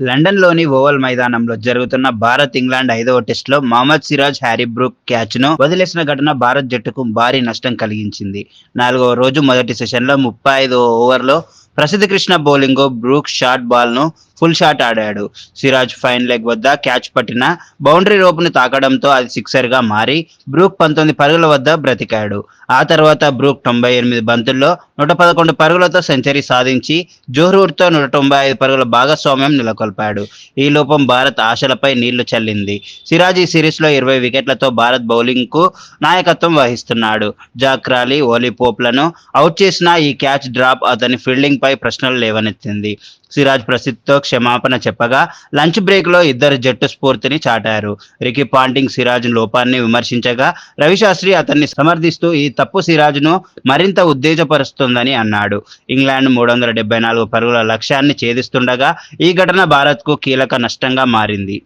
లండన్లోని ఓవల్ మైదానంలో జరుగుతున్న భారత్ ఇంగ్లాండ్ ఐదవ టెస్టులో మహమ్మద్ సిరాజ్ హ్యారీ బ్రూక్ క్యాచ్ను వదిలేసిన ఘటన భారత్ జట్టుకు భారీ నష్టం కలిగించింది. నాలుగవ రోజు మొదటి సెషన్లో ముప్పై ఐదు ఓవర్లో Prasidh Krishna bowling Brook short బాల్ను full shot ఆడాడు. సిరాజ్ ఫైన్ లెగ్ వద్ద క్యాచ్ పట్టిన బౌండరీ రోప్ను తాకడంతో అది సిక్సర్గా మారి బ్రూక్ పంతొమ్మిది పరుగుల వద్ద బ్రతికాడు. ఆ తర్వాత బ్రూక్ తొంభై ఎనిమిది బంతుల్లో నూట పదకొండు పరుగులతో సెంచరీ సాధించి జోహ్రూర్తో నూట తొంభై ఐదు పరుగుల భాగస్వామ్యం నెలకొల్పాడు. ఈ లోపం భారత్ ఆశలపై నీళ్ళు చల్లింది. సిరాజ్ ఈ సిరీస్లో ఇరవై వికెట్లతో భారత్ బౌలింగ్కు నాయకత్వం వహిస్తున్నాడు. జాక్రాలీ ఓలీ పోప్లను అవుట్ చేసిన ఈ క్యాచ్ డ్రాప్ అతని ఫీల్డింగ్ పై ప్రశ్నలు లేవనెత్తింది. సిరాజ్ ప్రసిద్ధితో క్షమాపణ చెప్పగా లంచ్ బ్రేక్లో ఇద్దరు జట్టు స్ఫూర్తిని చాటారు. రికీ పాంటింగ్ సిరాజ్ లోపాన్ని విమర్శించగా రవిశాస్త్రి అతన్ని సమర్థిస్తూ ఈ తప్పు సిరాజ్ను మరింత ఉత్తేజపరుస్తుందని అన్నాడు. ఇంగ్లాండ్ మూడు వందల డెబ్బై నాలుగు పరుగుల లక్ష్యాన్ని ఛేదిస్తుండగా ఈ ఘటన భారత్కు కీలక నష్టంగా మారింది.